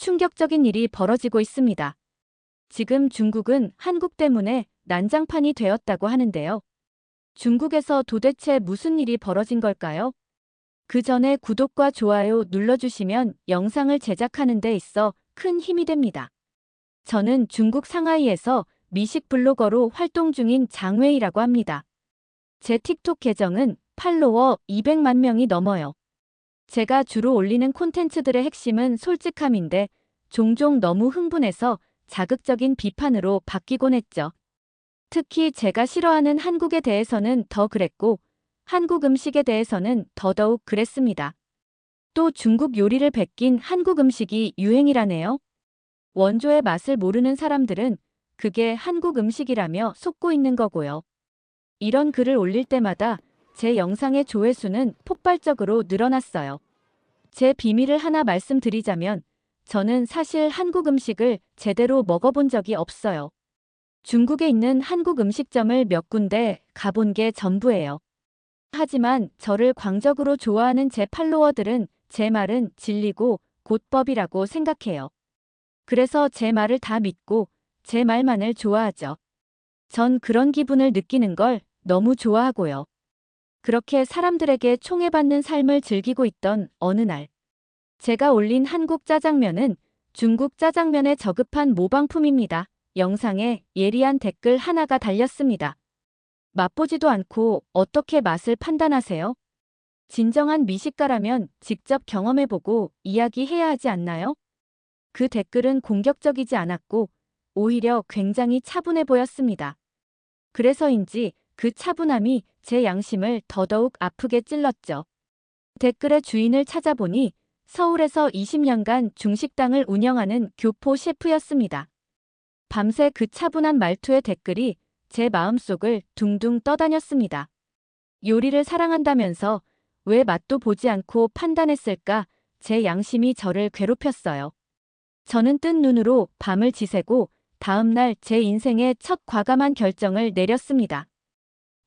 충격적인 일이 벌어지고 있습니다. 지금 중국은 한국 때문에 난장판이 되었다고 하는데요. 중국에서 도대체 무슨 일이 벌어진 걸까요? 그 전에 구독과 좋아요 눌러주시면 영상을 제작하는 데 있어 큰 힘이 됩니다. 저는 중국 상하이에서 미식 블로거로 활동 중인 장웨이라고 합니다. 제 틱톡 계정은 팔로워 200만 명이 넘어요. 제가 주로 올리는 콘텐츠들의 핵심은 솔직함인데 종종 너무 흥분해서 자극적인 비판으로 바뀌곤 했죠. 특히 제가 싫어하는 한국에 대해서는 더 그랬고 한국 음식에 대해서는 더더욱 그랬습니다. 또 중국 요리를 베낀 한국 음식이 유행이라네요. 원조의 맛을 모르는 사람들은 그게 한국 음식이라며 속고 있는 거고요. 이런 글을 올릴 때마다 제 영상의 조회수는 폭발적으로 늘어났어요. 제 비밀을 하나 말씀드리자면 저는 사실 한국 음식을 제대로 먹어본 적이 없어요. 중국에 있는 한국 음식점을 몇 군데 가본 게 전부예요. 하지만 저를 광적으로 좋아하는 제 팔로워들은 제 말은 진리고 곧법이라고 생각해요. 그래서 제 말을 다 믿고 제 말만을 좋아하죠. 전 그런 기분을 느끼는 걸 너무 좋아하고요. 그렇게 사람들에게 총애받는 삶을 즐기고 있던 어느 날, 제가 올린 한국 짜장면은 중국 짜장면에 저급한 모방품입니다. 영상에 예리한 댓글 하나가 달렸습니다. 맛보지도 않고 어떻게 맛을 판단하세요? 진정한 미식가라면 직접 경험해보고 이야기해야 하지 않나요? 그 댓글은 공격적이지 않았고 오히려 굉장히 차분해 보였습니다. 그래서인지 그 차분함이 제 양심을 더더욱 아프게 찔렀죠. 댓글의 주인을 찾아보니 서울에서 20년간 중식당을 운영하는 교포 셰프였습니다. 밤새 그 차분한 말투의 댓글이 제 마음속을 둥둥 떠다녔습니다. 요리를 사랑한다면서 왜 맛도 보지 않고 판단했을까 제 양심이 저를 괴롭혔어요. 저는 뜬 눈으로 밤을 지새고 다음날 제 인생의 첫 과감한 결정을 내렸습니다.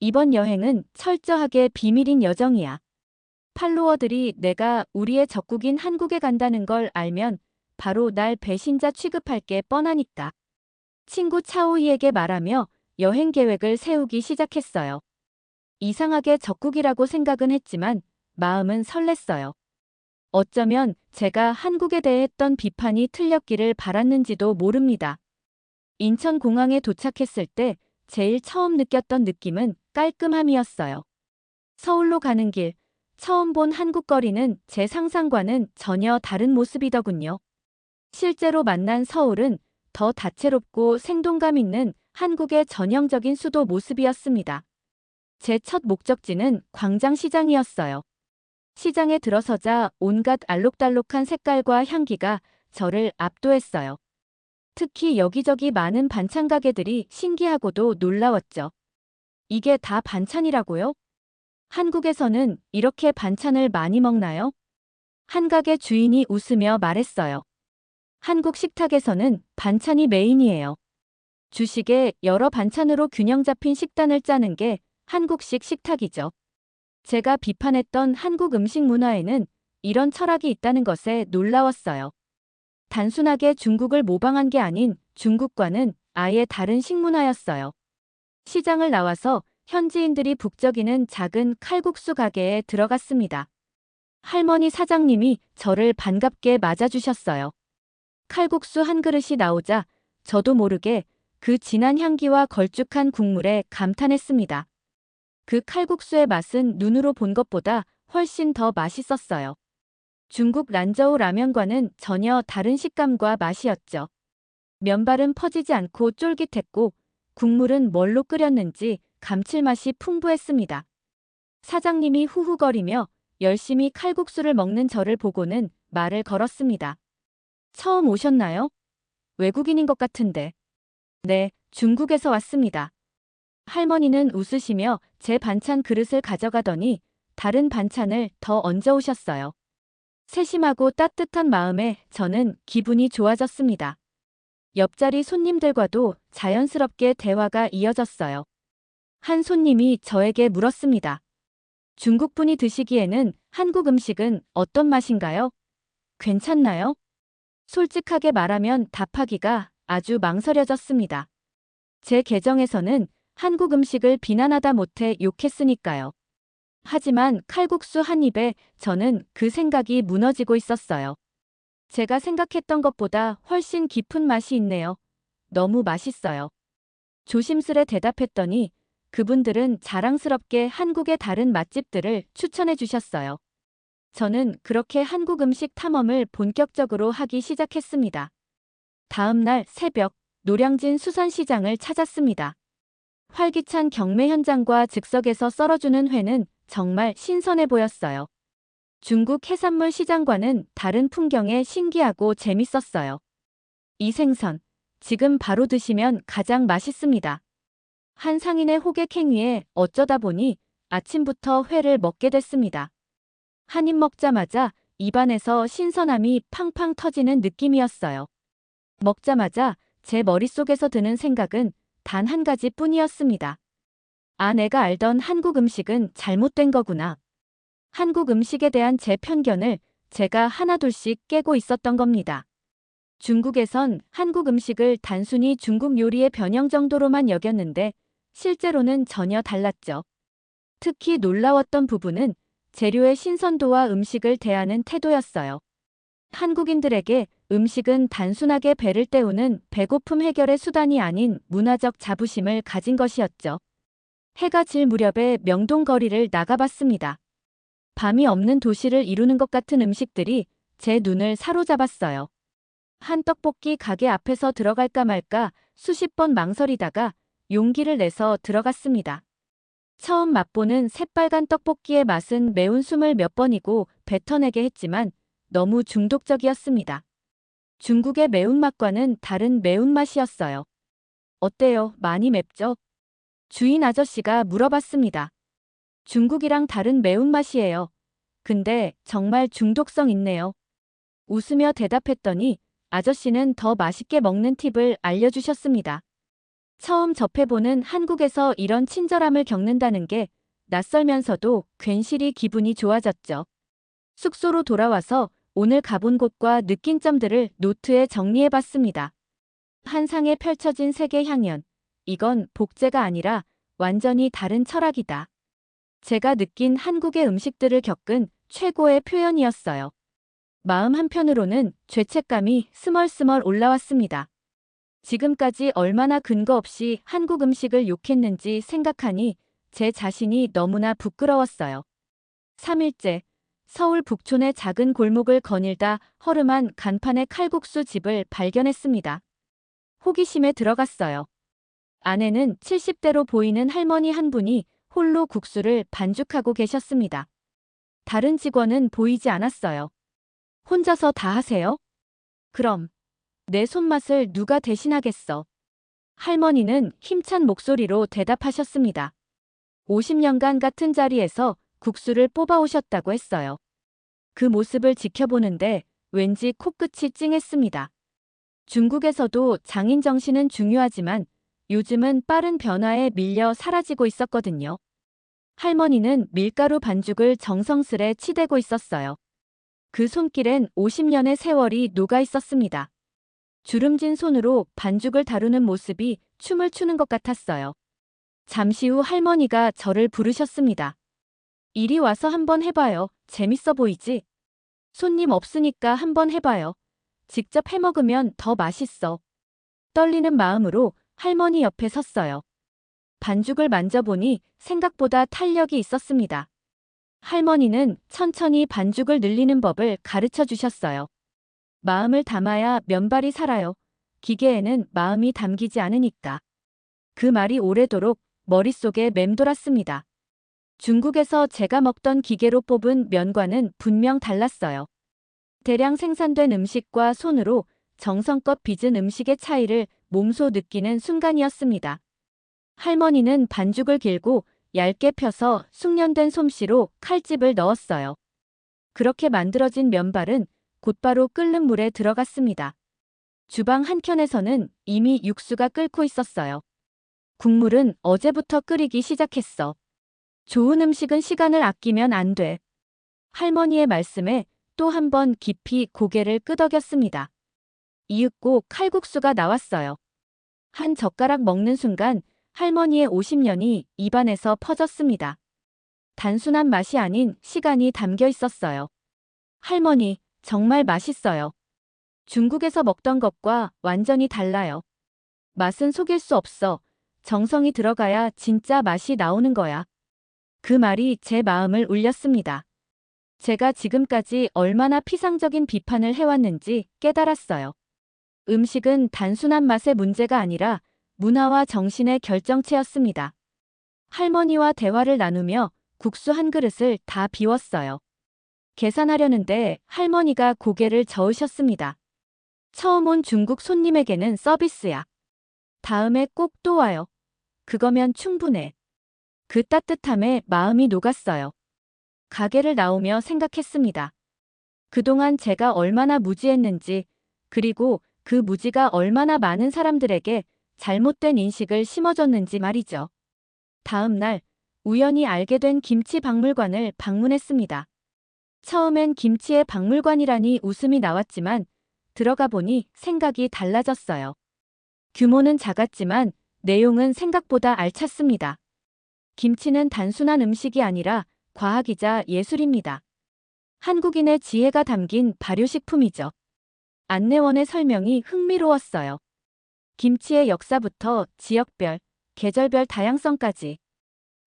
이번 여행은 철저하게 비밀인 여정이야. 팔로워들이 내가 우리의 적국인 한국에 간다는 걸 알면 바로 날 배신자 취급할 게 뻔하니까. 친구 차오이에게 말하며 여행 계획을 세우기 시작했어요. 이상하게 적국이라고 생각은 했지만 마음은 설렜어요. 어쩌면 제가 한국에 대해 했던 비판이 틀렸기를 바랐는지도 모릅니다. 인천공항에 도착했을 때 제일 처음 느꼈던 느낌은 깔끔함이었어요. 서울로 가는 길, 처음 본 한국 거리는 제 상상과는 전혀 다른 모습이더군요. 실제로 만난 서울은 더 다채롭고 생동감 있는 한국의 전형적인 수도 모습이었습니다. 제 첫 목적지는 광장시장이었어요. 시장에 들어서자 온갖 알록달록한 색깔과 향기가 저를 압도했어요. 특히 여기저기 많은 반찬 가게들이 신기하고도 놀라웠죠. 이게 다 반찬이라고요? 한국에서는 이렇게 반찬을 많이 먹나요? 한 가게 주인이 웃으며 말했어요. 한국 식탁에서는 반찬이 메인이에요. 주식에 여러 반찬으로 균형 잡힌 식단을 짜는 게 한국식 식탁이죠. 제가 비판했던 한국 음식 문화에는 이런 철학이 있다는 것에 놀라웠어요. 단순하게 중국을 모방한 게 아닌 중국과는 아예 다른 식문화였어요. 시장을 나와서 현지인들이 북적이는 작은 칼국수 가게에 들어갔습니다. 할머니 사장님이 저를 반갑게 맞아주셨어요. 칼국수 한 그릇이 나오자 저도 모르게 그 진한 향기와 걸쭉한 국물에 감탄했습니다. 그 칼국수의 맛은 눈으로 본 것보다 훨씬 더 맛있었어요. 중국 란저우 라면과는 전혀 다른 식감과 맛이었죠. 면발은 퍼지지 않고 쫄깃했고 국물은 뭘로 끓였는지 감칠맛이 풍부했습니다. 사장님이 후후거리며 열심히 칼국수를 먹는 저를 보고는 말을 걸었습니다. 처음 오셨나요? 외국인인 것 같은데. 네, 중국에서 왔습니다. 할머니는 웃으시며 제 반찬 그릇을 가져가더니 다른 반찬을 더 얹어 오셨어요. 세심하고 따뜻한 마음에 저는 기분이 좋아졌습니다. 옆자리 손님들과도 자연스럽게 대화가 이어졌어요. 한 손님이 저에게 물었습니다. 중국분이 드시기에는 한국 음식은 어떤 맛인가요? 괜찮나요? 솔직하게 말하면 답하기가 아주 망설여졌습니다. 제 계정에서는 한국 음식을 비난하다 못해 욕했으니까요. 하지만 칼국수 한 입에 저는 그 생각이 무너지고 있었어요. 제가 생각했던 것보다 훨씬 깊은 맛이 있네요. 너무 맛있어요. 조심스레 대답했더니 그분들은 자랑스럽게 한국의 다른 맛집들을 추천해 주셨어요. 저는 그렇게 한국 음식 탐험을 본격적으로 하기 시작했습니다. 다음 날 새벽 노량진 수산시장을 찾았습니다. 활기찬 경매 현장과 즉석에서 썰어주는 회는 정말 신선해 보였어요. 중국 해산물 시장과는 다른 풍경에 신기하고 재밌었어요. 이 생선, 지금 바로 드시면 가장 맛있습니다. 한 상인의 호객 행위에 어쩌다 보니 아침부터 회를 먹게 됐습니다. 한 입 먹자마자 입안에서 신선함이 팡팡 터지는 느낌이었어요. 먹자마자 제 머릿속에서 드는 생각은 단 한 가지 뿐이었습니다. 아, 내가 알던 한국 음식은 잘못된 거구나. 한국 음식에 대한 제 편견을 제가 하나둘씩 깨고 있었던 겁니다. 중국에선 한국 음식을 단순히 중국 요리의 변형 정도로만 여겼는데 실제로는 전혀 달랐죠. 특히 놀라웠던 부분은 재료의 신선도와 음식을 대하는 태도였어요. 한국인들에게 음식은 단순하게 배를 때우는 배고픔 해결의 수단이 아닌 문화적 자부심을 가진 것이었죠. 해가 질 무렵에 명동 거리를 나가봤습니다. 밤이 없는 도시를 이루는 것 같은 음식들이 제 눈을 사로잡았어요. 한 떡볶이 가게 앞에서 들어갈까 말까 수십 번 망설이다가 용기를 내서 들어갔습니다. 처음 맛보는 새빨간 떡볶이의 맛은 매운 숨을 몇 번이고 뱉어내게 했지만 너무 중독적이었습니다. 중국의 매운맛과는 다른 매운맛이었어요. 어때요? 많이 맵죠? 주인 아저씨가 물어봤습니다. 중국이랑 다른 매운맛이에요. 근데 정말 중독성 있네요. 웃으며 대답했더니 아저씨는 더 맛있게 먹는 팁을 알려주셨습니다. 처음 접해보는 한국에서 이런 친절함을 겪는다는 게 낯설면서도 괜시리 기분이 좋아졌죠. 숙소로 돌아와서 오늘 가본 곳과 느낀 점들을 노트에 정리해봤습니다. 한 상에 펼쳐진 세계 향연. 이건 복제가 아니라 완전히 다른 철학이다. 제가 느낀 한국의 음식들을 겪은 최고의 표현이었어요. 마음 한편으로는 죄책감이 스멀스멀 올라왔습니다. 지금까지 얼마나 근거 없이 한국 음식을 욕했는지 생각하니 제 자신이 너무나 부끄러웠어요. 3일째, 서울 북촌의 작은 골목을 거닐다 허름한 간판의 칼국수 집을 발견했습니다. 호기심에 들어갔어요. 안에는 70대로 보이는 할머니 한 분이 홀로 국수를 반죽하고 계셨습니다. 다른 직원은 보이지 않았어요. 혼자서 다 하세요? 그럼 내 손맛을 누가 대신하겠어? 할머니는 힘찬 목소리로 대답하셨습니다. 50년간 같은 자리에서 국수를 뽑아오셨다고 했어요. 그 모습을 지켜보는데 왠지 코끝이 찡했습니다. 중국에서도 장인 정신은 중요하지만 요즘은 빠른 변화에 밀려 사라지고 있었거든요. 할머니는 밀가루 반죽을 정성스레 치대고 있었어요. 그 손길엔 50년의 세월이 녹아 있었습니다. 주름진 손으로 반죽을 다루는 모습이 춤을 추는 것 같았어요. 잠시 후 할머니가 저를 부르셨습니다. 이리 와서 한번 해봐요. 재밌어 보이지? 손님 없으니까 한번 해봐요. 직접 해 먹으면 더 맛있어. 떨리는 마음으로 할머니 옆에 섰어요. 반죽을 만져보니 생각보다 탄력이 있었습니다. 할머니는 천천히 반죽을 늘리는 법을 가르쳐 주셨어요. 마음을 담아야 면발이 살아요. 기계에는 마음이 담기지 않으니까. 그 말이 오래도록 머릿속에 맴돌았습니다. 중국에서 제가 먹던 기계로 뽑은 면과는 분명 달랐어요. 대량 생산된 음식과 손으로 정성껏 빚은 음식의 차이를 몸소 느끼는 순간이었습니다. 할머니는 반죽을 길고 얇게 펴서 숙련된 솜씨로 칼집을 넣었어요. 그렇게 만들어진 면발은 곧바로 끓는 물에 들어갔습니다. 주방 한켠에서는 이미 육수가 끓고 있었어요. 국물은 어제부터 끓이기 시작했어. 좋은 음식은 시간을 아끼면 안 돼. 할머니의 말씀에 또 한 번 깊이 고개를 끄덕였습니다. 이윽고 칼국수가 나왔어요. 한 젓가락 먹는 순간 할머니의 50년이 입안에서 퍼졌습니다. 단순한 맛이 아닌 시간이 담겨 있었어요. 할머니, 정말 맛있어요. 중국에서 먹던 것과 완전히 달라요. 맛은 속일 수 없어. 정성이 들어가야 진짜 맛이 나오는 거야. 그 말이 제 마음을 울렸습니다. 제가 지금까지 얼마나 피상적인 비판을 해왔는지 깨달았어요. 음식은 단순한 맛의 문제가 아니라 문화와 정신의 결정체였습니다. 할머니와 대화를 나누며 국수 한 그릇을 다 비웠어요. 계산하려는데 할머니가 고개를 저으셨습니다. 처음 온 중국 손님에게는 서비스야. 다음에 꼭 또 와요. 그거면 충분해. 그 따뜻함에 마음이 녹았어요. 가게를 나오며 생각했습니다. 그동안 제가 얼마나 무지했는지, 그리고 그 무지가 얼마나 많은 사람들에게 잘못된 인식을 심어줬는지 말이죠. 다음 날, 우연히 알게 된 김치 박물관을 방문했습니다. 처음엔 김치의 박물관이라니 웃음이 나왔지만, 들어가 보니 생각이 달라졌어요. 규모는 작았지만 내용은 생각보다 알찼습니다. 김치는 단순한 음식이 아니라 과학이자 예술입니다. 한국인의 지혜가 담긴 발효식품이죠. 안내원의 설명이 흥미로웠어요. 김치의 역사부터 지역별, 계절별 다양성까지.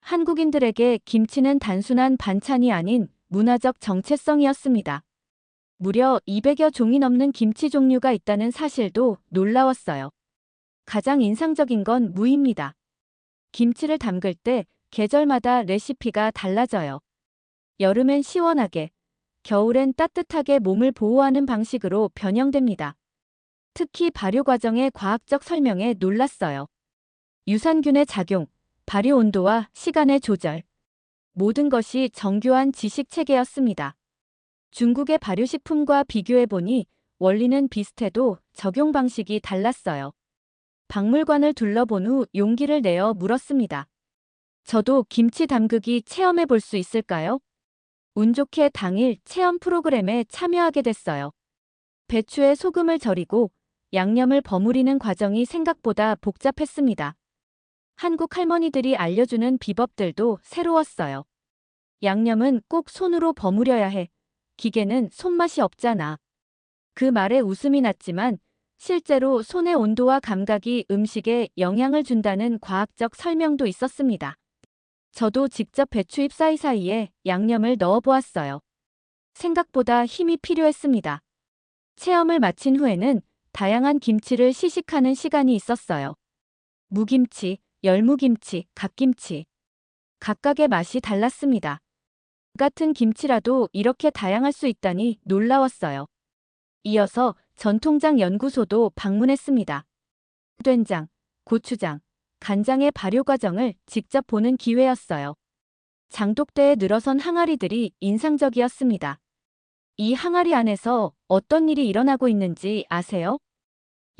한국인들에게 김치는 단순한 반찬이 아닌 문화적 정체성이었습니다. 무려 200여 종이 넘는 김치 종류가 있다는 사실도 놀라웠어요. 가장 인상적인 건 무입니다. 김치를 담글 때 계절마다 레시피가 달라져요. 여름엔 시원하게, 겨울엔 따뜻하게 몸을 보호하는 방식으로 변형됩니다. 특히 발효 과정의 과학적 설명에 놀랐어요. 유산균의 작용, 발효 온도와 시간의 조절. 모든 것이 정교한 지식 체계였습니다. 중국의 발효식품과 비교해보니 원리는 비슷해도 적용 방식이 달랐어요. 박물관을 둘러본 후 용기를 내어 물었습니다. 저도 김치 담그기 체험해 볼 수 있을까요? 운 좋게 당일 체험 프로그램에 참여하게 됐어요. 배추에 소금을 절이고 양념을 버무리는 과정이 생각보다 복잡했습니다. 한국 할머니들이 알려주는 비법들도 새로웠어요. 양념은 꼭 손으로 버무려야 해. 기계는 손맛이 없잖아. 그 말에 웃음이 났지만 실제로 손의 온도와 감각이 음식에 영향을 준다는 과학적 설명도 있었습니다. 저도 직접 배추잎 사이사이에 양념을 넣어 보았어요. 생각보다 힘이 필요했습니다. 체험을 마친 후에는 다양한 김치를 시식하는 시간이 있었어요. 무김치, 열무김치, 갓김치. 각각의 맛이 달랐습니다. 같은 김치라도 이렇게 다양할 수 있다니 놀라웠어요. 이어서 전통장 연구소도 방문했습니다. 된장, 고추장, 간장의 발효 과정을 직접 보는 기회였어요. 장독대에 늘어선 항아리들이 인상적이었습니다. 이 항아리 안에서 어떤 일이 일어나고 있는지 아세요?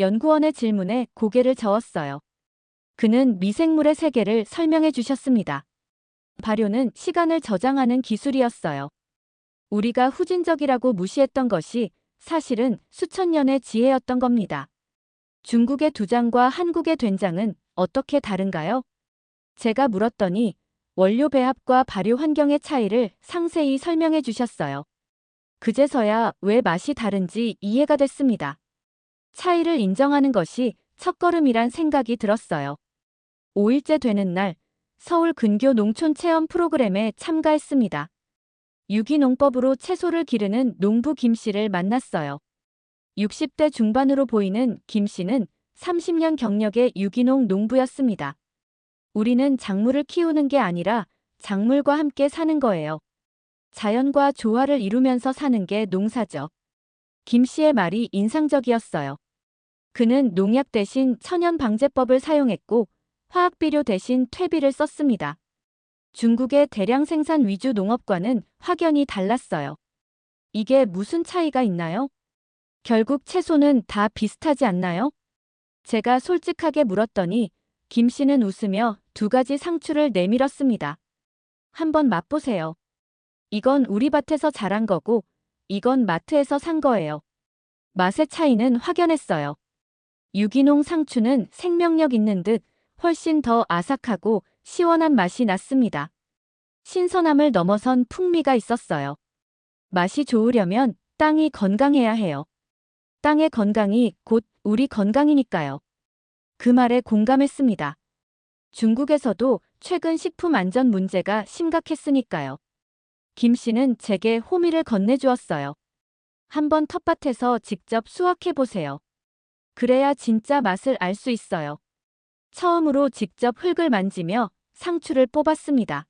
연구원의 질문에 고개를 저었어요. 그는 미생물의 세계를 설명해 주셨습니다. 발효는 시간을 저장하는 기술이었어요. 우리가 후진적이라고 무시했던 것이 사실은 수천 년의 지혜였던 겁니다. 중국의 두장과 한국의 된장은 어떻게 다른가요? 제가 물었더니 원료 배합과 발효 환경의 차이를 상세히 설명해 주셨어요. 그제서야 왜 맛이 다른지 이해가 됐습니다. 차이를 인정하는 것이 첫걸음이란 생각이 들었어요. 5일째 되는 날, 서울 근교 농촌 체험 프로그램에 참가했습니다. 유기농법으로 채소를 기르는 농부 김 씨를 만났어요. 60대 중반으로 보이는 김 씨는 30년 경력의 유기농 농부였습니다. 우리는 작물을 키우는 게 아니라 작물과 함께 사는 거예요. 자연과 조화를 이루면서 사는 게 농사죠. 김 씨의 말이 인상적이었어요. 그는 농약 대신 천연 방제법을 사용했고 화학비료 대신 퇴비를 썼습니다. 중국의 대량 생산 위주 농업과는 확연히 달랐어요. 이게 무슨 차이가 있나요? 결국 채소는 다 비슷하지 않나요? 제가 솔직하게 물었더니 김 씨는 웃으며 두 가지 상추를 내밀었습니다. 한번 맛보세요. 이건 우리 밭에서 자란 거고 이건 마트에서 산 거예요. 맛의 차이는 확연했어요. 유기농 상추는 생명력 있는 듯 훨씬 더 아삭하고 시원한 맛이 났습니다. 신선함을 넘어선 풍미가 있었어요. 맛이 좋으려면 땅이 건강해야 해요. 땅의 건강이 곧 우리 건강이니까요. 그 말에 공감했습니다. 중국에서도 최근 식품 안전 문제가 심각했으니까요. 김 씨는 제게 호미를 건네주었어요. 한번 텃밭에서 직접 수확해보세요. 그래야 진짜 맛을 알 수 있어요. 처음으로 직접 흙을 만지며 상추를 뽑았습니다.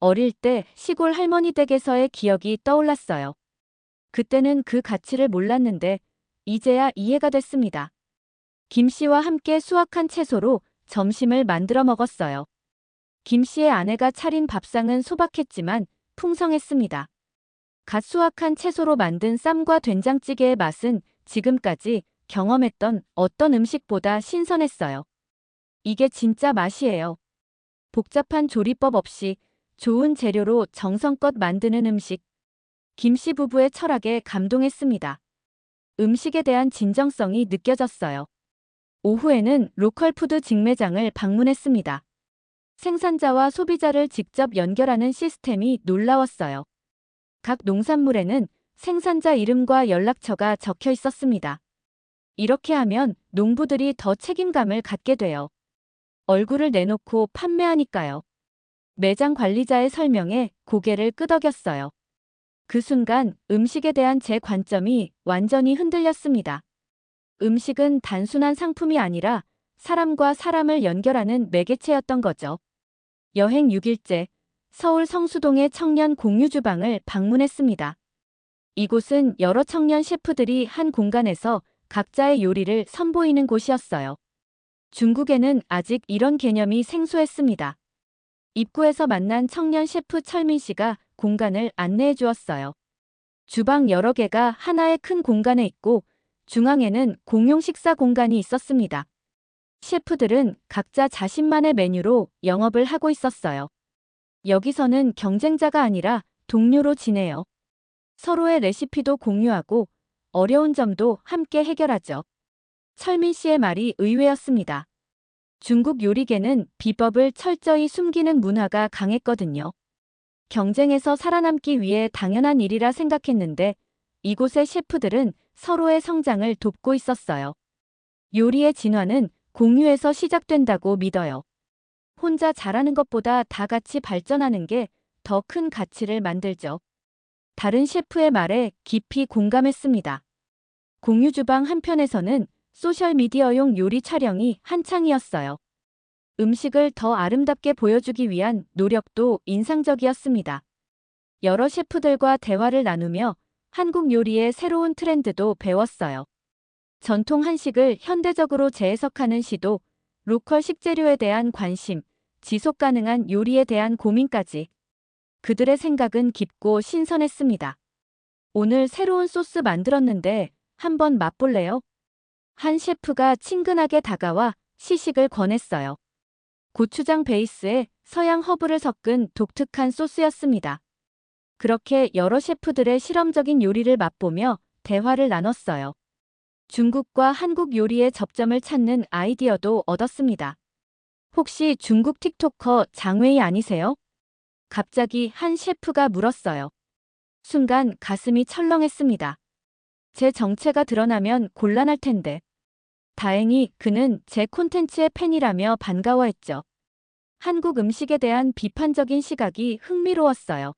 어릴 때 시골 할머니 댁에서의 기억이 떠올랐어요. 그때는 그 가치를 몰랐는데 이제야 이해가 됐습니다. 김 씨와 함께 수확한 채소로 점심을 만들어 먹었어요. 김 씨의 아내가 차린 밥상은 소박했지만 풍성했습니다. 갓 수확한 채소로 만든 쌈과 된장찌개의 맛은 지금까지 경험했던 어떤 음식보다 신선했어요. 이게 진짜 맛이에요. 복잡한 조리법 없이 좋은 재료로 정성껏 만드는 음식. 김 씨 부부의 철학에 감동했습니다. 음식에 대한 진정성이 느껴졌어요. 오후에는 로컬푸드 직매장을 방문했습니다. 생산자와 소비자를 직접 연결하는 시스템이 놀라웠어요. 각 농산물에는 생산자 이름과 연락처가 적혀 있었습니다. 이렇게 하면 농부들이 더 책임감을 갖게 돼요. 얼굴을 내놓고 판매하니까요. 매장 관리자의 설명에 고개를 끄덕였어요. 그 순간 음식에 대한 제 관점이 완전히 흔들렸습니다. 음식은 단순한 상품이 아니라 사람과 사람을 연결하는 매개체였던 거죠. 여행 6일째, 서울 성수동의 청년 공유 주방을 방문했습니다. 이곳은 여러 청년 셰프들이 한 공간에서 각자의 요리를 선보이는 곳이었어요. 중국에는 아직 이런 개념이 생소했습니다. 입구에서 만난 청년 셰프 철민 씨가 공간을 안내해 주었어요. 주방 여러 개가 하나의 큰 공간에 있고 중앙에는 공용 식사 공간이 있었습니다. 셰프들은 각자 자신만의 메뉴로 영업을 하고 있었어요. 여기서는 경쟁자가 아니라 동료로 지내요. 서로의 레시피도 공유하고 어려운 점도 함께 해결하죠. 철민 씨의 말이 의외였습니다. 중국 요리계는 비법을 철저히 숨기는 문화가 강했거든요. 경쟁에서 살아남기 위해 당연한 일이라 생각했는데 이곳의 셰프들은 서로의 성장을 돕고 있었어요. 요리의 진화는 공유에서 시작된다고 믿어요. 혼자 잘하는 것보다 다 같이 발전하는 게 더 큰 가치를 만들죠. 다른 셰프의 말에 깊이 공감했습니다. 공유주방 한편에서는 소셜미디어용 요리 촬영이 한창이었어요. 음식을 더 아름답게 보여주기 위한 노력도 인상적이었습니다. 여러 셰프들과 대화를 나누며 한국 요리의 새로운 트렌드도 배웠어요. 전통 한식을 현대적으로 재해석하는 시도, 로컬 식재료에 대한 관심, 지속 가능한 요리에 대한 고민까지 그들의 생각은 깊고 신선했습니다. 오늘 새로운 소스 만들었는데 한번 맛볼래요? 한 셰프가 친근하게 다가와 시식을 권했어요. 고추장 베이스에 서양 허브를 섞은 독특한 소스였습니다. 그렇게 여러 셰프들의 실험적인 요리를 맛보며 대화를 나눴어요. 중국과 한국 요리의 접점을 찾는 아이디어도 얻었습니다. 혹시 중국 틱토커 장웨이 아니세요? 갑자기 한 셰프가 물었어요. 순간 가슴이 철렁했습니다. 제 정체가 드러나면 곤란할 텐데. 다행히 그는 제 콘텐츠의 팬이라며 반가워했죠. 한국 음식에 대한 비판적인 시각이 흥미로웠어요.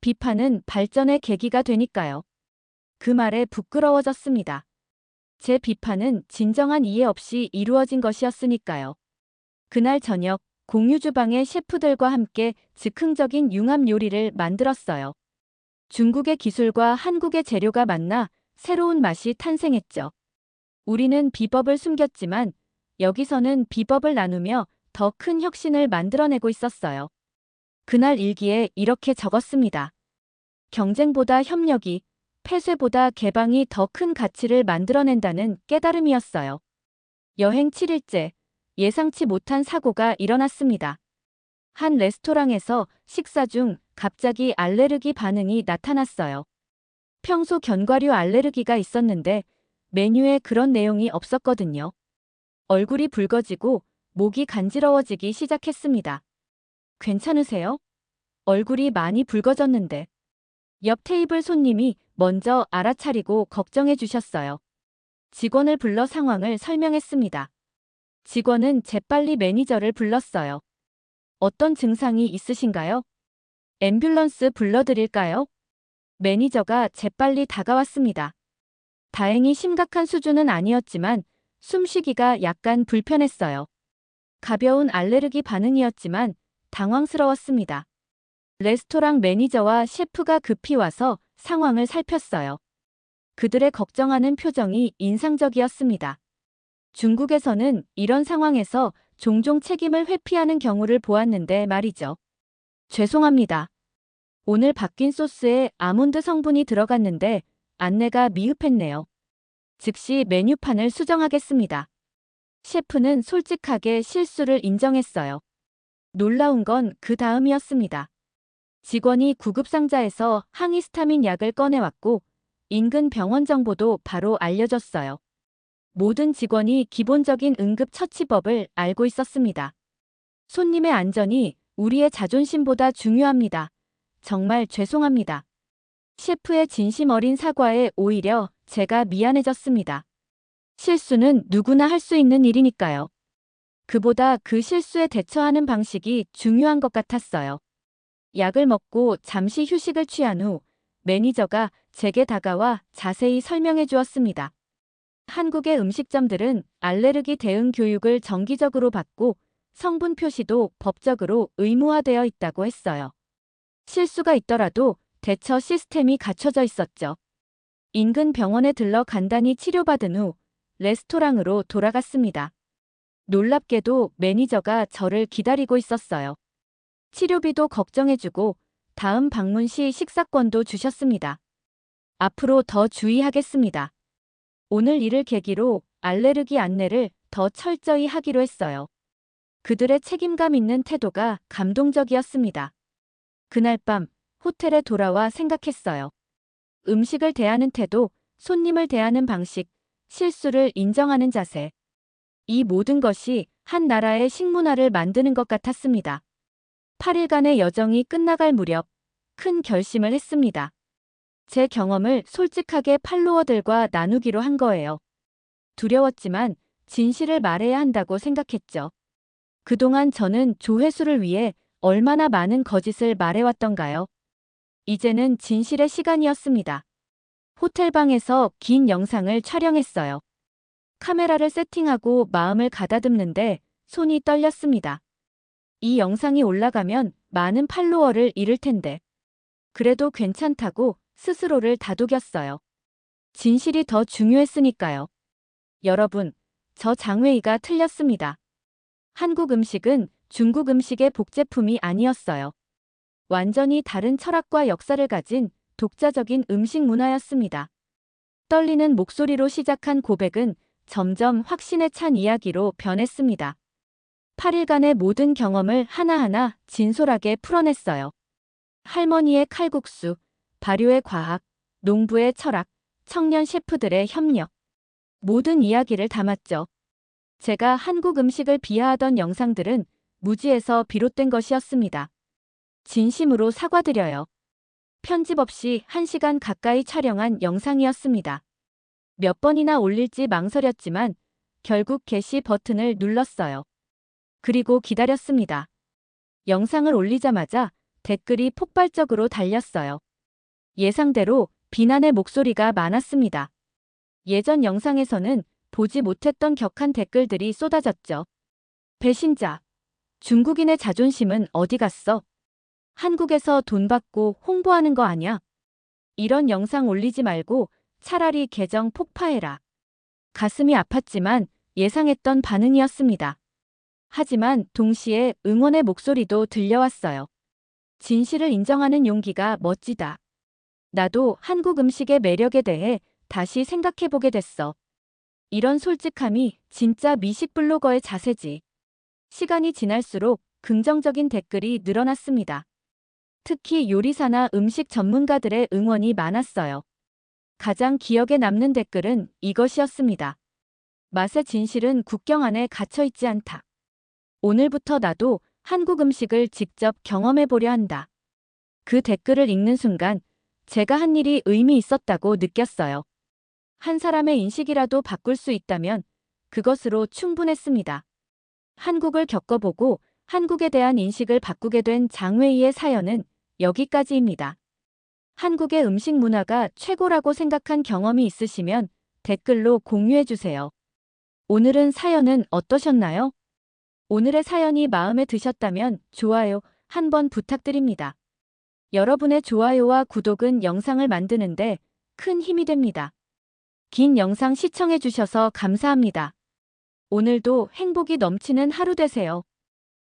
비판은 발전의 계기가 되니까요. 그 말에 부끄러워졌습니다. 제 비판은 진정한 이해 없이 이루어진 것이었으니까요. 그날 저녁 공유 주방의 셰프들과 함께 즉흥적인 융합 요리를 만들었어요. 중국의 기술과 한국의 재료가 만나 새로운 맛이 탄생했죠. 우리는 비법을 숨겼지만 여기서는 비법을 나누며 더 큰 혁신을 만들어내고 있었어요. 그날 일기에 이렇게 적었습니다. 경쟁보다 협력이, 폐쇄보다 개방이 더 큰 가치를 만들어낸다는 깨달음이었어요. 여행 7일째, 예상치 못한 사고가 일어났습니다. 한 레스토랑에서 식사 중 갑자기 알레르기 반응이 나타났어요. 평소 견과류 알레르기가 있었는데 메뉴에 그런 내용이 없었거든요. 얼굴이 붉어지고 목이 간지러워지기 시작했습니다. 괜찮으세요? 얼굴이 많이 붉어졌는데. 옆 테이블 손님이 먼저 알아차리고 걱정해 주셨어요. 직원을 불러 상황을 설명했습니다. 직원은 재빨리 매니저를 불렀어요. 어떤 증상이 있으신가요? 앰뷸런스 불러드릴까요? 매니저가 재빨리 다가왔습니다. 다행히 심각한 수준은 아니었지만 숨쉬기가 약간 불편했어요. 가벼운 알레르기 반응이었지만 당황스러웠습니다. 레스토랑 매니저와 셰프가 급히 와서 상황을 살폈어요. 그들의 걱정하는 표정이 인상적이었습니다. 중국에서는 이런 상황에서 종종 책임을 회피하는 경우를 보았는데 말이죠. 죄송합니다. 오늘 바뀐 소스에 아몬드 성분이 들어갔는데 안내가 미흡했네요. 즉시 메뉴판을 수정하겠습니다. 셰프는 솔직하게 실수를 인정했어요. 놀라운 건 그 다음이었습니다. 직원이 구급상자에서 항히스타민 약을 꺼내왔고 인근 병원 정보도 바로 알려줬어요. 모든 직원이 기본적인 응급 처치법을 알고 있었습니다. 손님의 안전이 우리의 자존심보다 중요합니다. 정말 죄송합니다. 셰프의 진심 어린 사과에 오히려 제가 미안해졌습니다. 실수는 누구나 할 수 있는 일이니까요. 그보다 그 실수에 대처하는 방식이 중요한 것 같았어요. 약을 먹고 잠시 휴식을 취한 후 매니저가 제게 다가와 자세히 설명해 주었습니다. 한국의 음식점들은 알레르기 대응 교육을 정기적으로 받고 성분 표시도 법적으로 의무화되어 있다고 했어요. 실수가 있더라도 대처 시스템이 갖춰져 있었죠. 인근 병원에 들러 간단히 치료받은 후 레스토랑으로 돌아갔습니다. 놀랍게도 매니저가 저를 기다리고 있었어요. 치료비도 걱정해주고 다음 방문 시 식사권도 주셨습니다. 앞으로 더 주의하겠습니다. 오늘 이를 계기로 알레르기 안내를 더 철저히 하기로 했어요. 그들의 책임감 있는 태도가 감동적이었습니다. 그날 밤 호텔에 돌아와 생각했어요. 음식을 대하는 태도, 손님을 대하는 방식, 실수를 인정하는 자세. 이 모든 것이 한 나라의 식문화를 만드는 것 같았습니다. 8일간의 여정이 끝나갈 무렵 큰 결심을 했습니다. 제 경험을 솔직하게 팔로워들과 나누기로 한 거예요. 두려웠지만 진실을 말해야 한다고 생각했죠. 그동안 저는 조회수를 위해 얼마나 많은 거짓을 말해왔던가요? 이제는 진실의 시간이었습니다. 호텔방에서 긴 영상을 촬영했어요. 카메라를 세팅하고 마음을 가다듬는데 손이 떨렸습니다. 이 영상이 올라가면 많은 팔로워를 잃을 텐데. 그래도 괜찮다고 스스로를 다독였어요. 진실이 더 중요했으니까요. 여러분, 저 장웨이가 틀렸습니다. 한국 음식은 중국 음식의 복제품이 아니었어요. 완전히 다른 철학과 역사를 가진 독자적인 음식 문화였습니다. 떨리는 목소리로 시작한 고백은 점점 확신에 찬 이야기로 변했습니다. 8일간의 모든 경험을 하나하나 진솔하게 풀어냈어요. 할머니의 칼국수, 발효의 과학, 농부의 철학, 청년 셰프들의 협력. 모든 이야기를 담았죠. 제가 한국 음식을 비하하던 영상들은 무지에서 비롯된 것이었습니다. 진심으로 사과드려요. 편집 없이 1시간 가까이 촬영한 영상이었습니다. 몇 번이나 올릴지 망설였지만 결국 게시 버튼을 눌렀어요. 그리고 기다렸습니다. 영상을 올리자마자 댓글이 폭발적으로 달렸어요. 예상대로 비난의 목소리가 많았습니다. 예전 영상에서는 보지 못했던 격한 댓글들이 쏟아졌죠. 배신자. 중국인의 자존심은 어디 갔어? 한국에서 돈 받고 홍보하는 거 아냐? 이런 영상 올리지 말고 차라리 계정 폭파해라. 가슴이 아팠지만 예상했던 반응이었습니다. 하지만 동시에 응원의 목소리도 들려왔어요. 진실을 인정하는 용기가 멋지다. 나도 한국 음식의 매력에 대해 다시 생각해보게 됐어. 이런 솔직함이 진짜 미식 블로거의 자세지. 시간이 지날수록 긍정적인 댓글이 늘어났습니다. 특히 요리사나 음식 전문가들의 응원이 많았어요. 가장 기억에 남는 댓글은 이것이었습니다. 맛의 진실은 국경 안에 갇혀 있지 않다. 오늘부터 나도 한국 음식을 직접 경험해 보려 한다. 그 댓글을 읽는 순간 제가 한 일이 의미 있었다고 느꼈어요. 한 사람의 인식이라도 바꿀 수 있다면 그것으로 충분했습니다. 한국을 겪어보고 한국에 대한 인식을 바꾸게 된 장웨이의 사연은 여기까지입니다. 한국의 음식 문화가 최고라고 생각한 경험이 있으시면 댓글로 공유해 주세요. 오늘은 사연은 어떠셨나요? 오늘의 사연이 마음에 드셨다면 좋아요 한 번 부탁드립니다. 여러분의 좋아요와 구독은 영상을 만드는데 큰 힘이 됩니다. 긴 영상 시청해 주셔서 감사합니다. 오늘도 행복이 넘치는 하루 되세요.